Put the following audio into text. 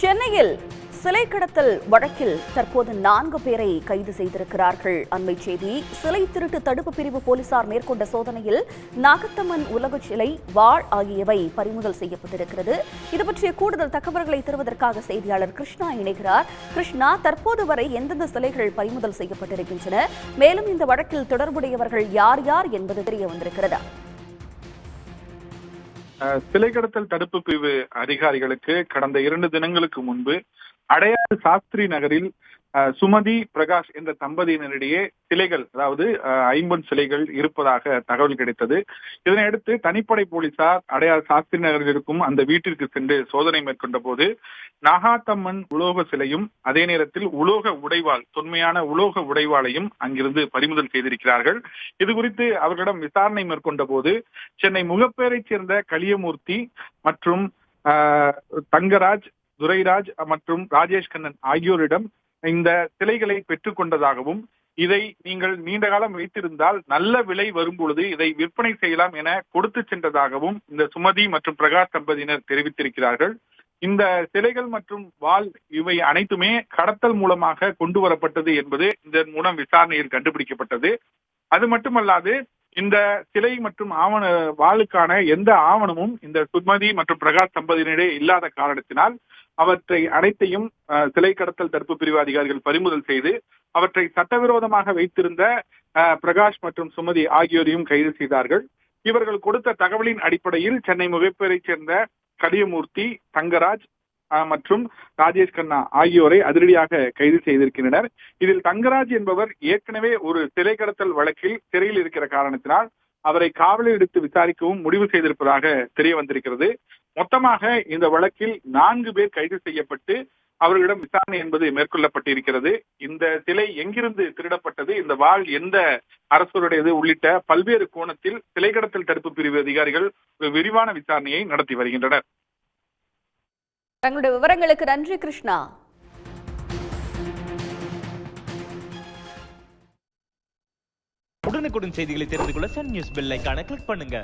சென்னையில் சிலை கடத்தல் வழக்கில் தற்போது நான்கு பேரை கைது செய்திருக்கிறார்கள். அண்மை செய்தி சிலை திருட்டு தடுப்பு பிரிவு போலீசார் மேற்கொண்ட சோதனையில் நாகத்தம்மன் உலக சிலை வாழ் ஆகியவை பறிமுதல் செய்யப்பட்டிருக்கிறது. இது பற்றிய கூடுதல் தகவல்களை தருவதற்காக செய்தியாளர் கிருஷ்ணா இணைகிறார். கிருஷ்ணா தற்போது வரை எந்தெந்த சிலைகள் பறிமுதல் செய்யப்பட்டிருக்கின்றன? மேலும் இந்த வழக்கில் தொடர்புடையவர்கள் யார் யார் என்பது தெரிய வந்திருக்கிறதா. சிலை கடத்தல் தடுப்பு பிரிவு அதிகாரிகளுக்கு கடந்த இரண்டு தினங்களுக்கு முன்பு அடையாறு சாஸ்திரி நகரில் சுமதி பிரகாஷ் என்ற தம்பதியினரிடையே சிலைகள் அதாவது அஹ், சிலைகள் இருப்பதாக தகவல் கிடைத்தது. இதனையடுத்து தனிப்படை போலீசார் அடையாள சாஸ்திரி நகரில் இருக்கும் அந்த வீட்டிற்கு சென்று சோதனை மேற்கொண்ட போது நாகாத்தம்மன் உலோக சிலையும் அதே நேரத்தில் உலோக உடைவாள் தொன்மையான உலோக உடைவாளையும் அங்கிருந்து பறிமுதல் செய்திருக்கிறார்கள். இது குறித்து அவர்களிடம் விசாரணை மேற்கொண்ட போது சென்னை முகப்பேரைச் சேர்ந்த கலியமூர்த்தி மற்றும் ஆஹ், தங்கராஜ் துரைராஜ் மற்றும் ராஜேஷ் கண்ணன் ஆகியோரிடம் இந்த சிலைகளை பெற்றுக்கொண்டதாகவும் இதை நீங்கள் நீண்ட காலம் வைத்திருந்தால் நல்ல விலை வரும் பொழுது இதை விற்பனை செய்யலாம் என கொடுத்து சென்றதாகவும் இந்த சுமதி மற்றும் பிரகாஷ் தம்பதியினர் தெரிவித்திருக்கிறார்கள். இந்த சிலைகள் மற்றும் வாள் இவை அனைத்துமே கடத்தல் மூலமாக கொண்டு வரப்பட்டது என்பது இதன் மூலம் விசாரணையில் கண்டுபிடிக்கப்பட்டது. அது மட்டுமல்லாது இந்த சிலை மற்றும் ஆவண வாளுக்கான எந்த ஆவணமும் இந்த சுமதி மற்றும் பிரகாஷ் தம்பதியினரே இல்லாத காரணத்தினால் அவற்றை அனைத்தையும் சிலை கடத்தல் தடுப்பு பிரிவு அதிகாரிகள் பறிமுதல் செய்து அவற்றை சட்டவிரோதமாக வைத்திருந்த அஹ், பிரகாஷ் மற்றும் சுமதி ஆகியோரையும் கைது செய்தார்கள். இவர்கள் கொடுத்த தகவலின் அடிப்படையில் சென்னை முகப்பேரைச் சேர்ந்த கலியமூர்த்தி தங்கராஜ் மற்றும் ராஜேஷ் கண்ணா ஆகியோரை அதிரடியாக கைது செய்திருக்கின்றனர். இதில் தங்கராஜ் என்பவர் ஏற்கனவே ஒரு சிலை கடத்தல் வழக்கில் சிறையில் இருக்கிற காரணத்தினால் அவரை காவலில் எடுத்து விசாரிக்கவும் முடிவு செய்திருப்பதாக தெரிய வந்திருக்கிறது. மொத்தமாக இந்த வழக்கில் நான்கு பேர் கைது செய்யப்பட்டு அவர்களிடம் விசாரணை என்பது மேற்கொள்ளப்பட்டிருக்கிறது. இந்த சிலை எங்கிருந்து திருடப்பட்டது இந்த வாள் எந்த அரசருடையது உள்ளிட்ட பல்வேறு கோணத்தில் சிலை கடத்தல் தடுப்பு பிரிவு அதிகாரிகள் ஒரு விரிவான விசாரணையை நடத்தி வருகின்றனர். தங்களுடைய விவரங்களுக்கு நன்றி கிருஷ்ணா. உடனுக்குடன் செய்திகளை தெரிந்து கொள்ள சன் நியூஸ் பெல் கிளிக் பண்ணுங்க.